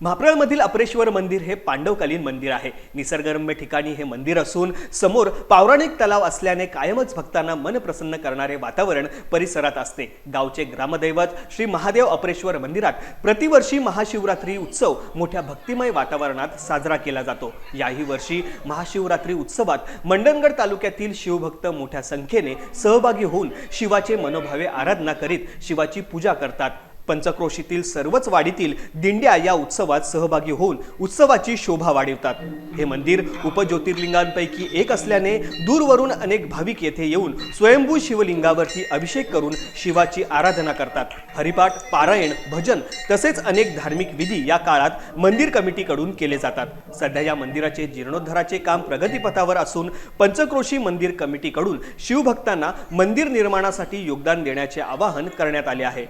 म्हाप्रळमधील अपरेश्वर मंदिर हे पांडवकालीन मंदिर आहे. निसर्गरम्य ठिकाणी हे मंदिर असून समोर पौराणिक तलाव असल्याने कायमच भक्तांना मन प्रसन्न करणारे वातावरण परिसरात असते. गावचे ग्रामदैवत श्री महादेव अपरेश्वर मंदिरात प्रतिवर्षी महाशिवरात्री उत्सव मोठ्या भक्तिमय वातावरणात साजरा केला जातो. याही वर्षी महाशिवरात्री उत्सवात मंडणगड तालुक्यातील शिवभक्त मोठ्या संख्येने सहभागी होऊन शिवाचे मनोभावे आराधना करीत शिवाची पूजा करतात. पंचक्रोशीतील सर्वच वाडीतील दिंड्या या उत्सवात सहभागी होऊन उत्सवाची शोभा वाढवतात. हे मंदिर उपज्योतिर्लिंगांपैकी एक असल्याने दूरवरून अनेक भाविक येथे येऊन स्वयंभू शिवलिंगावरती अभिषेक करून शिवाची आराधना करतात. हरिपाठ पारायण भजन तसेच अनेक धार्मिक विधी या काळात मंदिर कमिटीकडून केले जातात. सध्या या मंदिराचे जीर्णोद्धाराचे काम प्रगतीपथावर असून पंचक्रोशी मंदिर कमिटीकडून शिवभक्तांना मंदिर निर्माणासाठी योगदान देण्याचे आवाहन करण्यात आले आहे.